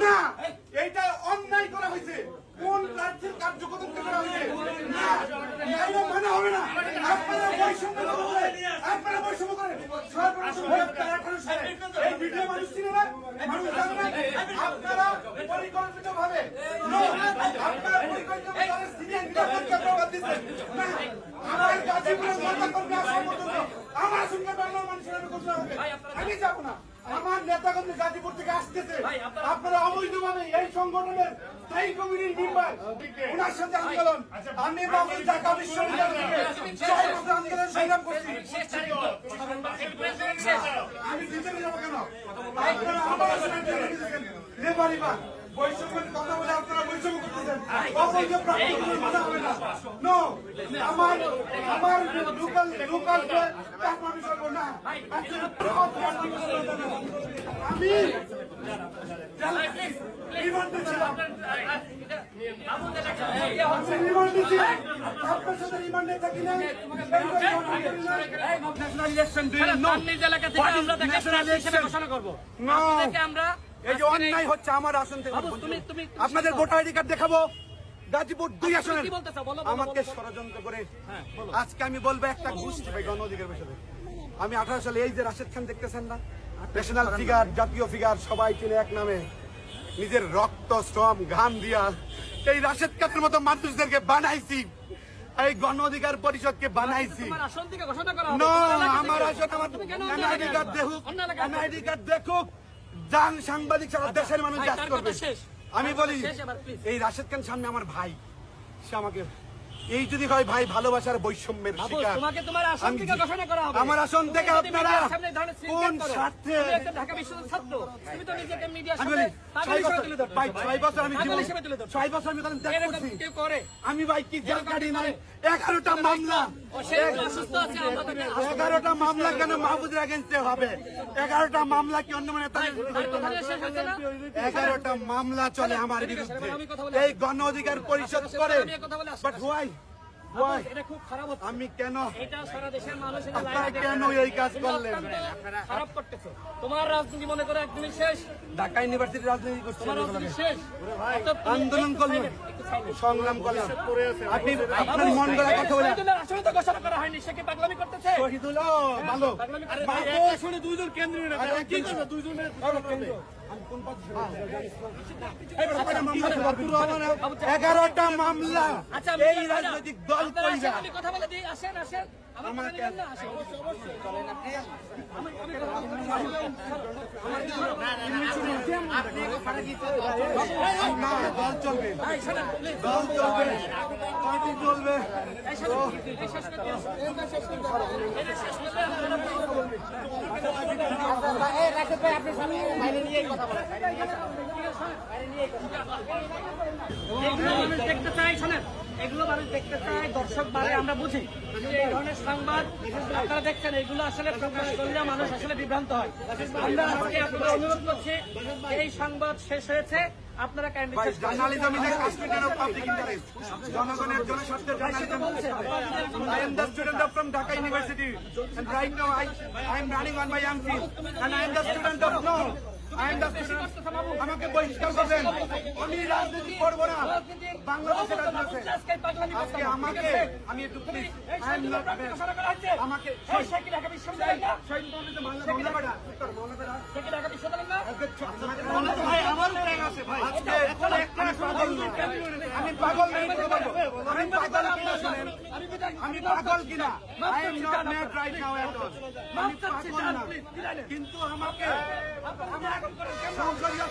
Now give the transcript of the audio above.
না মানি অন্যায় করা হয়েছে। কোন প্রার্থীর কার্যকর্তা করা হয়েছে? না হবে না। আপনারা ভিডিও মানুষ চিনে না পরিকল্পিত ভাবে আপনারা পরিকল্পিত ভাবে আমার গাজীপুরের নেতা কর্মী আসা পর্যন্ত আমার সঙ্গে বাংলার মানুষের আমি করতে হবে আমি যাব না কর্মী গাজীপুর থেকে আসতেছে। আপনারা অবৈধভাবে এই সংগঠনের স্থায়ী কমিটির মেম্বার। ওনার সাথে আন্দোলন। আমি বাবুল ঢাকা বিশ্ববিদ্যালয় থেকে ছয় বছর আন্দোলন সংগ্রাম করছি। আমি ভিতরে যাব কেন? আপনারা আমার সাথে লেবারি বা বৈষম্যের কথা বলে আপনারা বৈষম্য করতেছেন। অবৈধ প্রাপ্তি মানা হবে না। নো আমার আমার লোকাল লোকাল না। আমরা এই যে অন্যায় হচ্ছে আমার আসন থেকে আপনাদের ভোটার আইডি কার্ড দেখাবো। গাজীপুর দুই আসনের। বলো, আমাকে। ষড়যন্ত্র করে আজকে আমি বলব একটা গোষ্ঠী গণ অধিকার বিষয়ে আমি আঠারো সালে এই যে রাশেদ খান দেখতেছেন না ন্যাশনাল ফিগার জাতীয় ফিগার সবাই চিনে এক নামে। নিজের রক্ত শ্রম ঘাম দিয়া এই রাশেদ খানের মতো মানুষদেরকে বানাইছি। এই গণ অধিকার পরিষদকে বানাইছি। তোমার আসন। আমার আমার এনআইডি কার্ড দেখুক। এনআইডি কার্ড দেখুক যান সাংবাদিক সারা দেশের মানুষ করবে। আমি বলি। এই রাশেদ খান সামনে আমার ভাই। সে আমাকে এই যদি হয় ভাই ভালোবাসার বৈষম্যের শিকার তোমাকে তোমার আসন থেকে ঘোষণা করা হবে। আমার আসন থেকে আপনারা কোন ঢাকা বিশ্ববিদ্যালয়ের ছাত্র, তুমি তো নিজেকে মিডিয়ার আমি সামনে। ভাই ছয় বছর আমি জীবন- হিসেবে তুলে ধরছো। ছয় বছর আমি তাহলে ত্যাগ করছি আমি ভাই কি জেল কাটি নাই এগারোটা মামলা এগারোটা মামলা কেন মাহবুদের এগেন্স্টে হবে এগারোটা মামলা কি অন্য মানে? এগারোটা মামলা চলে আমার বিরুদ্ধে। এই গণ অধিকার পরিষদ করে। বাট ওয়াই আমি কেন? এটা সারা দেশের মানুষ এটা আপনারা কেন এই কাজ করলেন? খারাপ করতেছো। তোমার রাজনীতি মনে করো একদিনই শেষ। ঢাকা ইউনিভার্সিটি রাজনীতি করছি আন্দোলন করলেন। সংগ্রাম করলেন। আপনি আপনার মন গড়া কথা বলে আসলে তো ঘোষণা করা হয়নি সে কি পাগলামি করতেছে? শহীদুল ভালো। পাগলামি আরে করতেছে। ভাই, এই- এই শুনে দুইজন কেন্দ্রীয় নেতা দুইজনের এগারোটা মামলা আচ্ছা এই রাজনৈতিক দল কথা বলে দিই আসেন আসেন না দল চলবে। দল চলবে পার্টি চলবে শেষ দেখতে চাই শোনেন এগুলো মানুষ দেখতে চায় দর্শক বাড়ে আমরা বুঝি এই ধরনের সংবাদ আপনারা দেখছেন এগুলো আসলে প্রকাশ করলে মানুষ আসলে বিভ্রান্ত হয় আমরা আজকে আপনাদের অনুরোধ করছি এই সংবাদ শেষ হয়েছে আপনারা কাইন্ডলি ইজ পাবলিক ইন্টারেস্ট জনগণের journalism I am the student of from Dhaka University. And right now I I am running on my young feet and I am the student of no I am the student. আমাকে বহিষ্কার করবেন। আমি রাজনীতি করব না। বাংলাদেশের রাজনীতি। আজকে আমাকে আমি একটু প্লিজ আই এম নট আমাকে আজকে আমি পাগল নাই। আমি পাগল আমি পাগল কিনা? I am not mad right now at all আমি পাগল না। কিন্তু আমাকে সংসদীয়